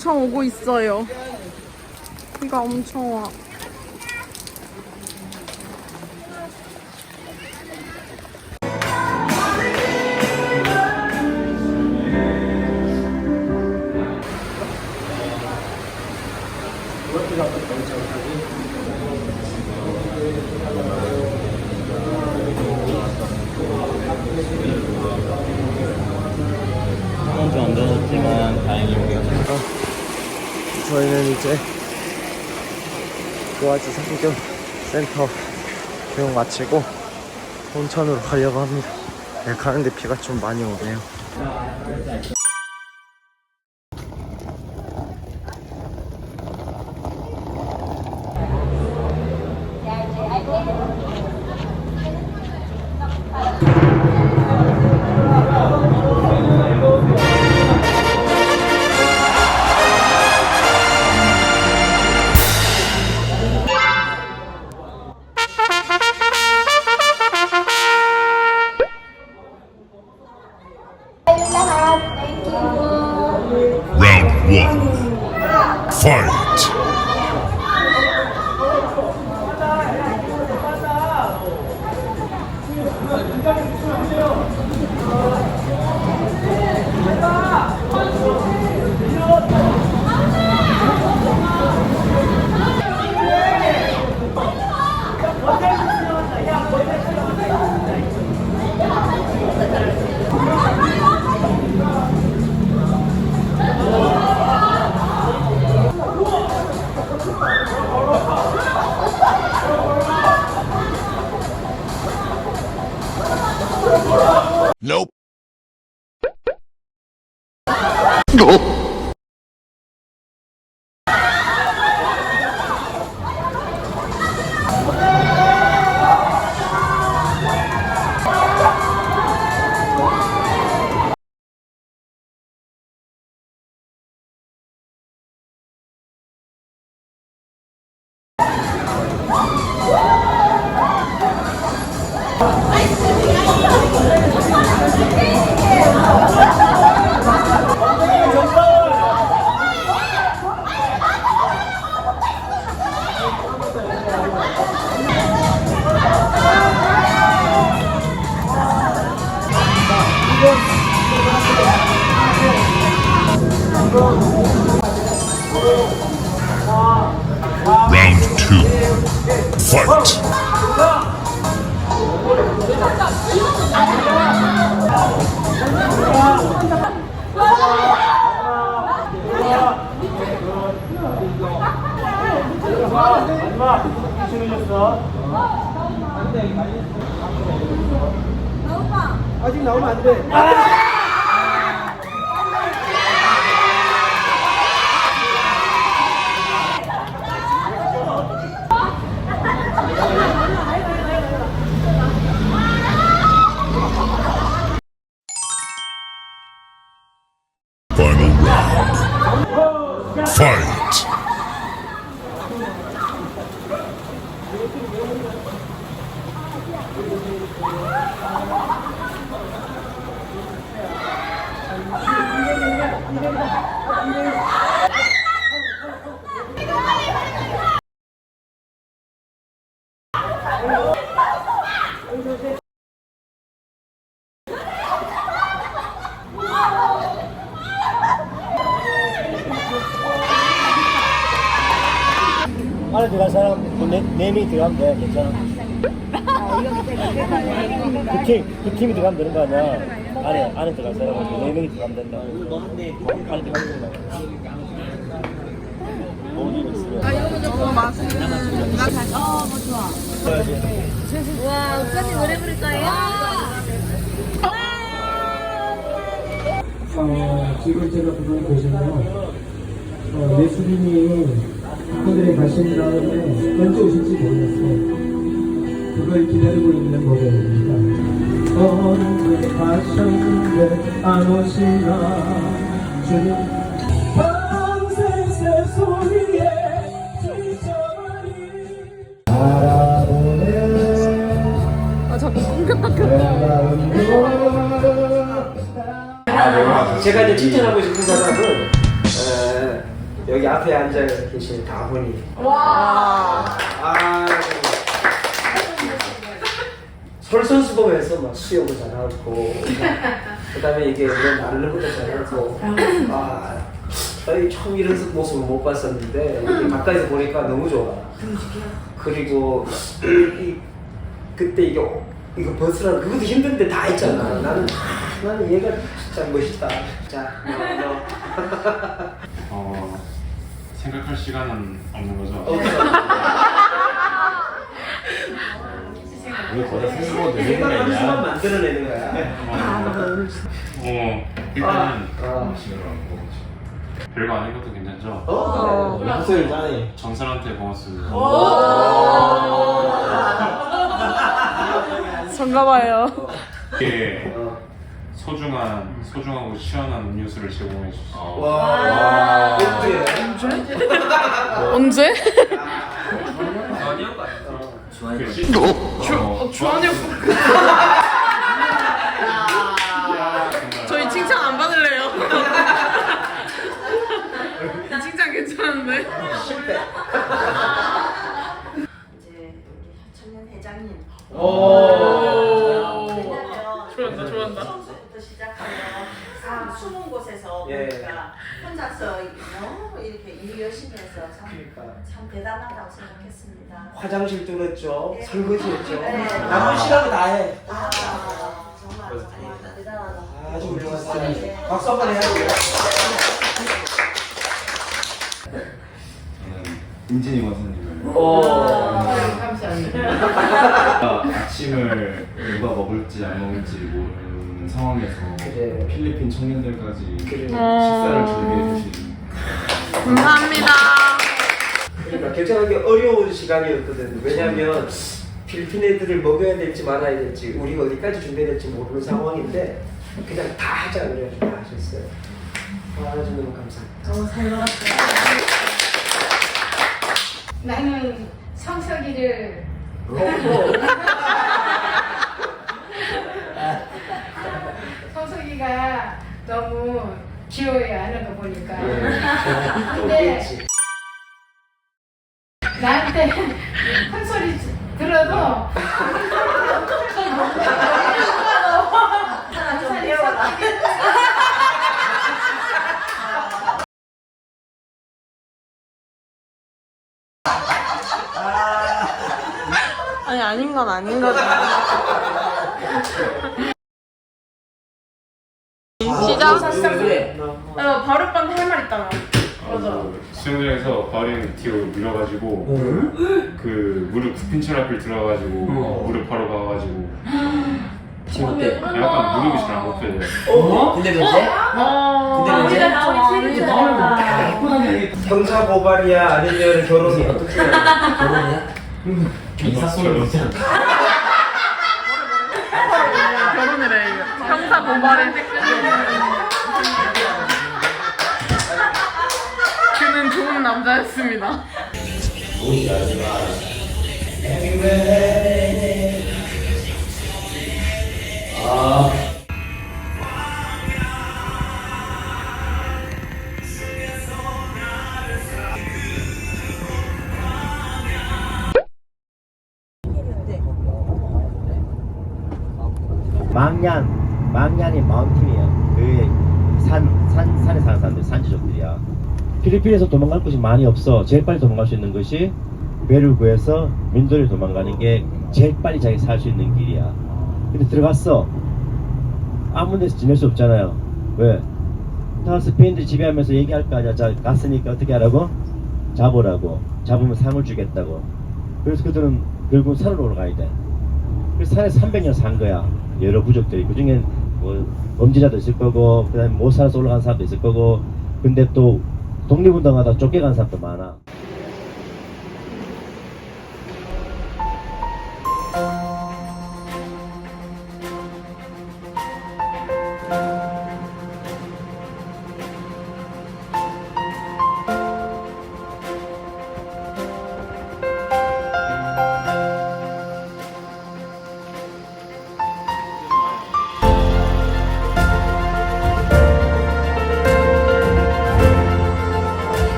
엄청 오고 있어요. 비가 엄청 와. 이제 도화지 상경 센터 교육 마치고 온천으로 가려고 합니다. 네, 가는데 비가 좀 많이 오네요. 아직 나오면 안 돼. Final 안에 들어갈 사람 네, 네 명이 들어가면 돼. 괜찮아. 그 팀, 그 팀이 들어가면 되는 거 아니야? 안에, 안에 들어갈 사람은 네 명이 들어가면 된다. 안에 들어가면 된다. 있으면. 아, 이거 조금 맛있는 와, 오빠님 노래 부를 거예요? 어, 지금 제가 부르는 곳은요, 어, 예수님이 그들에 가신 다음에 언제 오실지 모르겠어요. 그걸 기다리고 있는 모델입니다. 어느 가셨는데 안 오시나 주님 제가 이제 칭찬하고 싶은 사람은 에, 여기 앞에 앉아 계신 다분이. 와. 아. 솔선수범해서 막 수영도 잘하고, 그다음에 이게 이런 날는 것도 잘하고, 아. 저희 처음 이런 모습을 못 봤었는데 이게 가까이서 보니까 너무 좋아. 그리고 이, 그때 이게 이거 벗으라는 그것도 힘든데 다 했잖아. 나는 아, 나는 얘가 진짜 멋있다. 자, 너, 너. 어, 생각할 시간은 없는 거죠. 우리 거기다 생각하고 되는 생각하는 수만. 만들어내는 거야. 어, 일단은 아, 별거 아닌 것도 괜찮죠. 어? 헛소리 짜네. 정설한테 고맙습니다. 정가봐요. 이게 어. 소중한, 소중하고 시원한 음료수를 제공해 주셔서 와. 언제? 그 시- 어, 주한이 저희 칭찬 안 받을래요. 이 칭찬 괜찮은데? 이제 우리 청년 회장님 오. 예. 보니까 혼자서 너무 이렇게 일 열심히 해서 참, 그러니까. 참 대단하다고 생각했습니다. 화장실 뚫었죠. 네. 설거지했죠. 네. 남은 시간은 다 해. 아, 정말 정말 대단하다. 아주 훌륭했어요. 박수 한번 해야 돼요. 저는 임진희 원사님을 오. 아, 아침을 누가 먹을지 안 먹을지 모르는 상황에서 그래. 필리핀 청년들까지 그래. 식사를 준비해 주신 감사합니다. 그러니까 결정하기 어려운 시간이었거든. 왜냐하면 필리핀 애들을 먹여야 될지 말아야 될지 우리가 어디까지 준비해야 될지 모르는 상황인데 그냥 다 하자 그래가지고 다 하셨어요. 아주 너무 감사합니다. 나는 성석이를 성석 이가 너무 귀여워하는 거 보니까 또 근데 있겠지. 나한테 큰 소리 들어도. 아니 아닌 건 아닌 거죠. 시작. 어, 바로빵 할말 있다며. 어, 그 수영장에서 바울이 뒤로 밀어가지고 그 무릎 굽힌 채 앞을 들어가가지고 무릎 바로 가가지고 지금 때. 약간 무릎이 잘 안 굽혀져요. 어? 근데 문제? 어, 근데 문제? 형사 고발이야 아니면 결혼이야? 어떻게 해야 돼? 결혼이야? 이사소를 놓지 않다. 결혼을 해. 형사 고발에 그는 남자였습니다. 망 필리핀에서 도망갈 곳이 많이 없어. 제일 빨리 도망갈 수 있는 것이 배를 구해서 민도를 도망가는 게 제일 빨리 자기 살 수 있는 길이야. 근데 들어갔어. 아무 데서 지낼 수 없잖아요. 왜? 다 스페인들 지배하면서 얘기할 거 아니야. 자, 갔으니까 어떻게 하라고? 잡으라고. 잡으면 상을 주겠다고. 그래서 그들은 결국 산으로 올라가야 돼. 그래서 산에 300년 산 거야. 여러 부족들이. 그 중엔 뭐 범죄자도 있을 거고, 그 다음에 못 살아서 올라간 사람도 있을 거고, 근데 또 독립운동하다 쫓겨간 사람도 많아.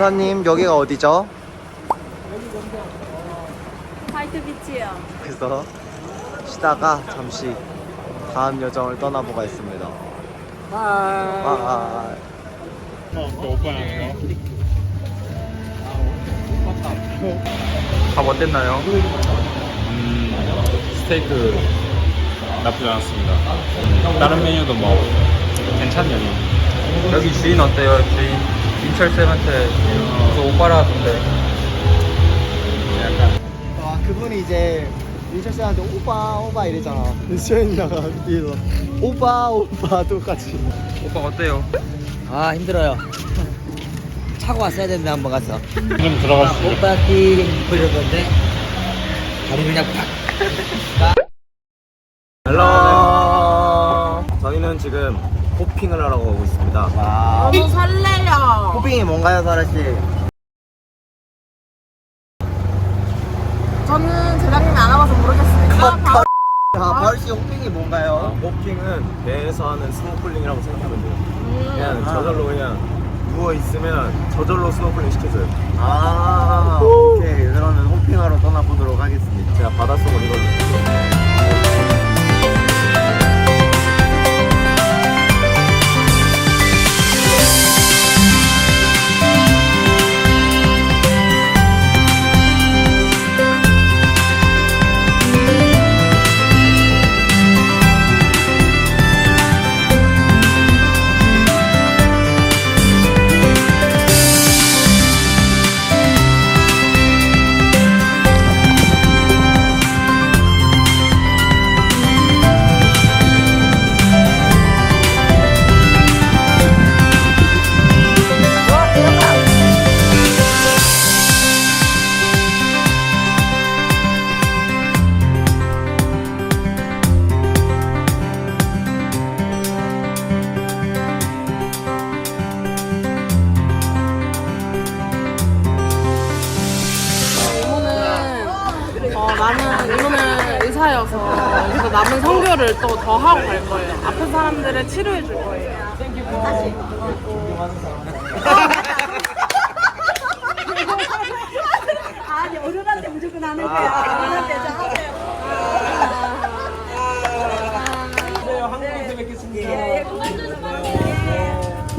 기사님 여기가 어디죠? 화이트 비치요. 그래서 쉬다가 잠시 다음 여정을 떠나보겠습니다. 아, 밥 어땠나요? 음, 스테이크 나쁘지 않았습니다. 다른 메뉴도 뭐 괜찮네요. 여기 주인 어때요? 주인 민철 쌤한테 저 오빠라던데. 아 그분이 이제 민철 쌤한테 오빠 오빠 이랬잖아. 수현이가 뒤에서 오빠 오빠 똑같이. 오빠 어때요? 아 힘들어요. 차고 왔어야 되는데 한번 가서. 좀 들어가시죠. 오빠 띠 부르던데 다리 그냥 팍. 헬로. 저희는 지금 호핑을 하러 가고 있습니다. 너무 설레요. 호핑이 뭔가요, 사라 씨? 저는 제작님이 안 와봐서 모르겠으니까 바로 자, 바울 씨 호핑이 뭔가요? 호핑은 배에서 하는 스노클링이라고 생각하면 돼요. 그냥 저절로 그냥 누워 있으면 저절로 스노클링 시켜줘요. 아, 오케이. 그러면 호핑하러 떠나보도록 하겠습니다. 제가 바닷속을 이걸로. 더 하고 갈 거예요. 아픈 사람들을 치료해 줄 거예요. 아니 어른한테 무조건 하는 거야. 어른한테 한국에서 뵙겠습니다.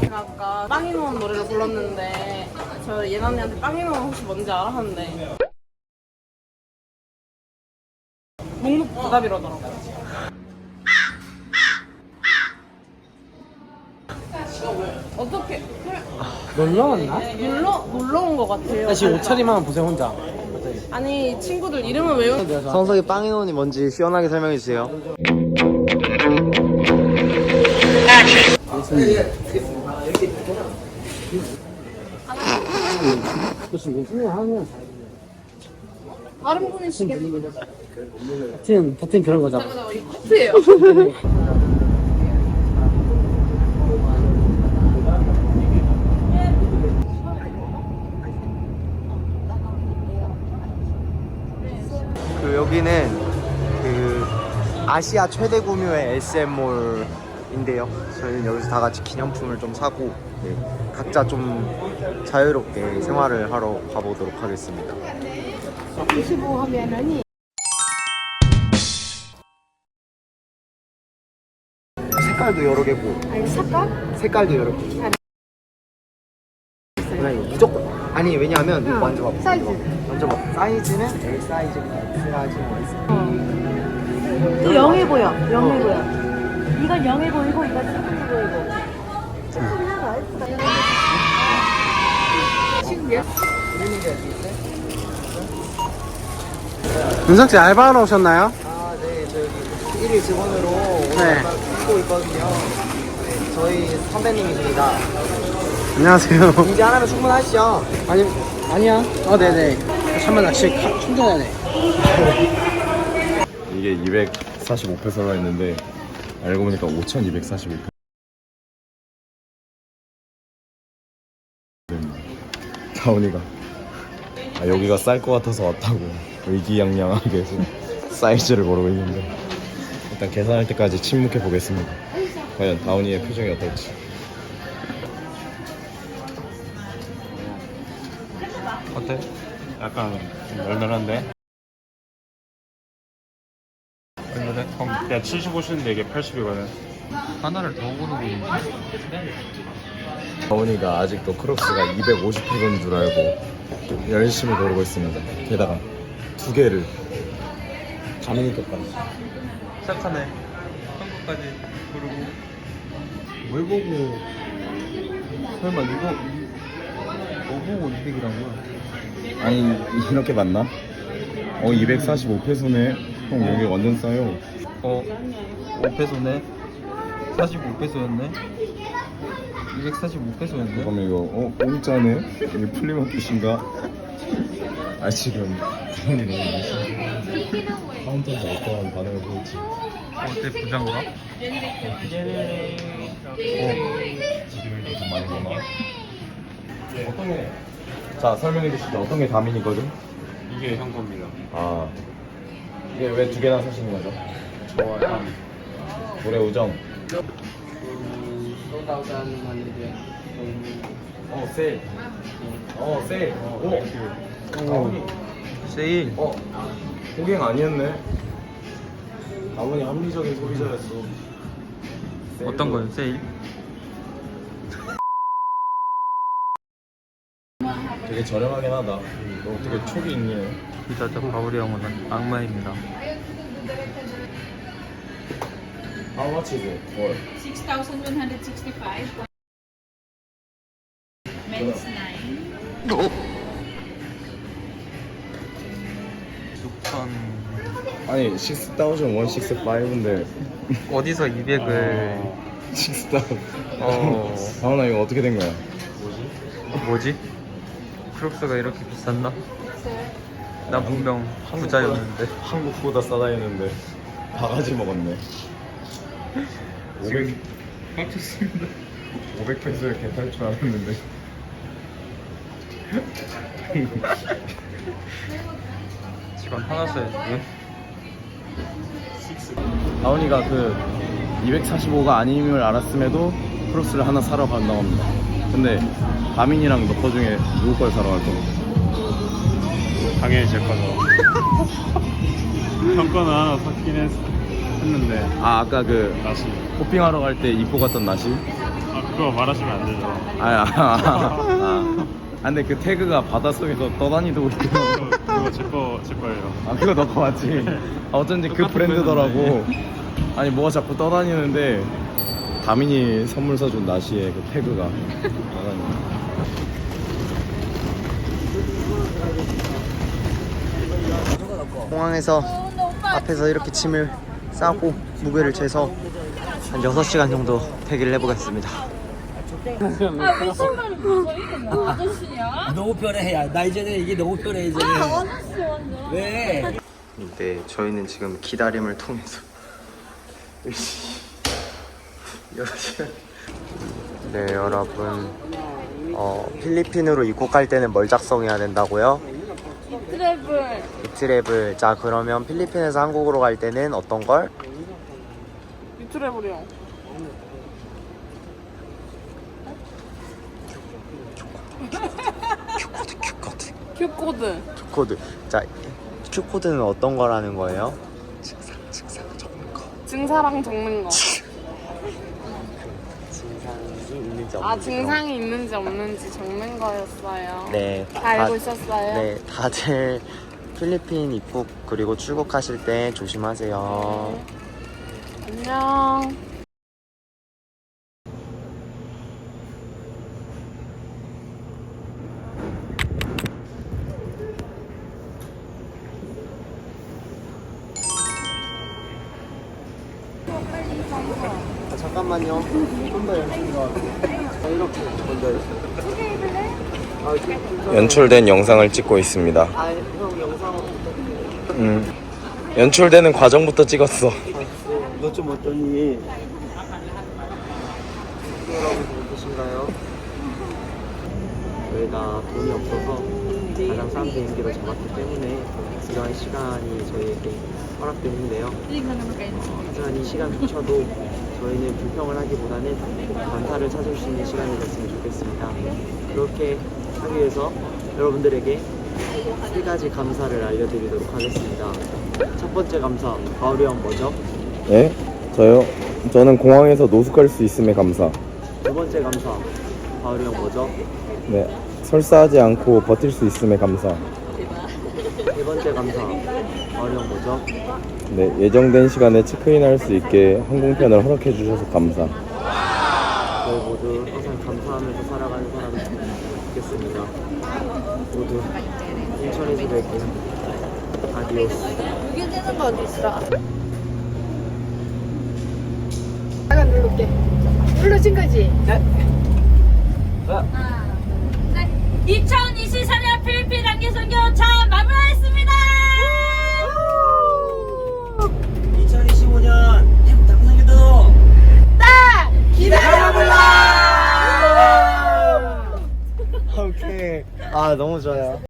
제가 아까 빵이 노은 노래를 불렀는데 저 예나 언니한테 빵이 노은 혹시 뭔지 알아? 하는데 묵묵부답 이러더라고 놀러 왔나? 놀러 놀러 온 것 같아요. 나 지금 옷차림만 보세요 혼자. 아니 친구들 이름을 외우는 성석이 빵이온이 뭔지 시원하게 설명해 주세요. 다른 분이시겠네요. 하여튼 하여튼 그런 거잖아. 하트예요. 여기는 그 아시아 최대 구묘의 SM몰인데요. 저희는 여기서 다 같이 기념품을 좀 사고 네, 각자 좀 자유롭게 생활을 하러 가보도록 하겠습니다. 25 하면은 색깔도 여러 개고 아니 색깔? 색깔도 여러 개. 그냥 무조건 아니 왜냐하면 이거 만져봐. 사이즈. 만져봐. 사이즈는 L 사이즈가 X 사이즈가 있어. 또 영해 보여. 영해 보여. 이건 영해 보이고 이건 조금 보이고. 조금 하나 X가 영해 윤석 씨 알바하러 오셨나요? 아, 네, 저기 일일 직원으로 오늘 네. 뛰고 있거든요. 네, 저희 선배님이십니다. 안녕하세요. 이제 하나면 충분하시죠? 아니 아니야. 어 네네. 잠깐만 나 지금 가- 충전해야 돼. 이게 245페소로 했는데 알고 보니까 5,245페소. 다운이가 아, 여기가 쌀 것 같아서 왔다고 의기양양하게 지금 사이즈를 모르고 있는데 일단 계산할 때까지 침묵해 보겠습니다. 과연 다운이의 표정이 어떨지. 어때? 약간 좀 널널한데? 얼마래? 그럼 내가 75 신는데 이게 80이거든 하나를 더 고르고 다운이가 아직도 크록스가 250회인 줄 알고 열심히 고르고 있습니다. 게다가 두 개를 것까지. 시작하네 한국까지 고르고 뭘 보고 설마 이거 뭐 보고 200이란 거야? 아니 이렇게 맞나? 어 245페소네. 형 여기 완전 싸요. 어 5페소네 45페소였네 245페소였네 잠깐만 이거 어 공짜네? 이게 플리마켓인가? 아 지금 다운이 너무 열심히 카운터에서 어떠한 반응을 보일지. 어때 부장가? 어 지금 이렇게 좀 많이 보나? 어떤 게? 자 설명해 주시죠. 어떤 게 다민이거든? 이게 형 겁니다 아 이게 왜 두 개나 사시는 거죠? 저와 올해 우정. 어 세일. 어 세일. 오. 다운이. 세일 어 고객 아니었네. 다운이 합리적인 소비자였어. 어떤 거요 세일? 되게 저렴하긴 하다. 너 어떻게 촉이 있니? 기자자 바울이 형은 악마입니다 How much is it? for? 6,165. Men's 9. 6천 아니 6,165인데 어디서 200을 6,000. 어 다운아 이거 어떻게 된 거야? 뭐지? 크록스가 이렇게 비쌌나? 난 분명 부자였는데 한국보다 싸다 했는데 바가지 먹었네. 500 깜짝습니다 500페소에 괜찮을 줄 알았는데. 지금 하나 써야지 다운이가 그 245가 아님을 알았음에도 크로스를 하나 사러 간다고 합니다. 근데 다민이랑 너퍼 중에 누구 걸 사러 갈 거고? 당연히 제 거죠 형 거는 하나 샀긴 했, 했는데 아 아까 그 나시 호핑하러 갈 때 입고 갔던 나시? 아 그거 말하시면 안 되죠 아야. 아, 아, 근데 그 태그가 바닷속에서 떠다니고 있더라고. 그거 제, 거, 제 거예요 아 그거 너거 맞지? 아, 어쩐지 그 똑같은 브랜드더라고. 아니 뭐가 자꾸 떠다니는데 다민이 선물 사준 나시에 그 태그가 떠다니. 공항에서 앞에서 이렇게 짐을 싸고 무게를 재서 한 6시간 정도 대기를 해보겠습니다. 벗어 이게 뭐 아저씨야? 너무 편해. 야, 나 이제는 이게 너무 편해 이제. 아 아저씨 완전. 왜? 네, 저희는 지금 기다림을 통해서 네, 여러분. 어, 필리핀으로 입국 갈 때는 뭘 작성해야 된다고요? 트래블 트래블. 자, 그러면 필리핀에서 한국으로 갈 때는 어떤 걸? 유트래블이요. Q코드. 큐코드. Q코드. 자, Q코드는 어떤 거라는 거예요? 증상, 증상 적는 거. 증사랑 적는 거. 증상이 있는지 없는지. 아 증상이 있는지 없는지 적는 거였어요. 네. 다 알고 다- 있었어요. 네, 다들 필리핀 입국 그리고 출국하실 때 조심하세요. 안녕. 아, 잠깐만요. 좀 더 연출이 가. 이렇게 먼저. 아, 연출된 영상을 찍고 있습니다. 아, 음. 연출되는 과정부터 찍었어. 너 좀 어떠니? 여러분 계신가요? 저희가 돈이 없어서 가장 싼 비행기를 잡았기 때문에 이러한 시간이 저희에게 허락됐는데요. 어, 하지만 이 시간조차도 저희는 불평을 하기보다는 감사를 찾을 수 있는 시간이 됐으면 좋겠습니다. 그렇게 하기 위해서 여러분들에게 세 가지 감사를 알려드리도록 하겠습니다. 첫 번째 감사, 바울이 형 뭐죠? 예? 저요? 저는 공항에서 노숙할 수 있음에 감사. 두 번째 감사, 바울이 형 뭐죠? 네. 설사하지 않고 버틸 수 있음에 감사. 세 번째 감사, 형 뭐죠? 네. 예정된 시간에 체크인 할 수 있게 항공편을 허락해 주셔서 감사. 저희 모두 항상 감사하면서 살아가는 사람이 되겠습니다. 모두 인천에서 뵐게요. 아디오스. 이게 되는 거 어디 있어? 내가 누를게. 눌러진 거지? 네. 2024년 필리핀 단기 선교 잘 마무리 2025년 태국 당선교도 딱 기다려볼라! 오케이. 아, 너무 좋아요.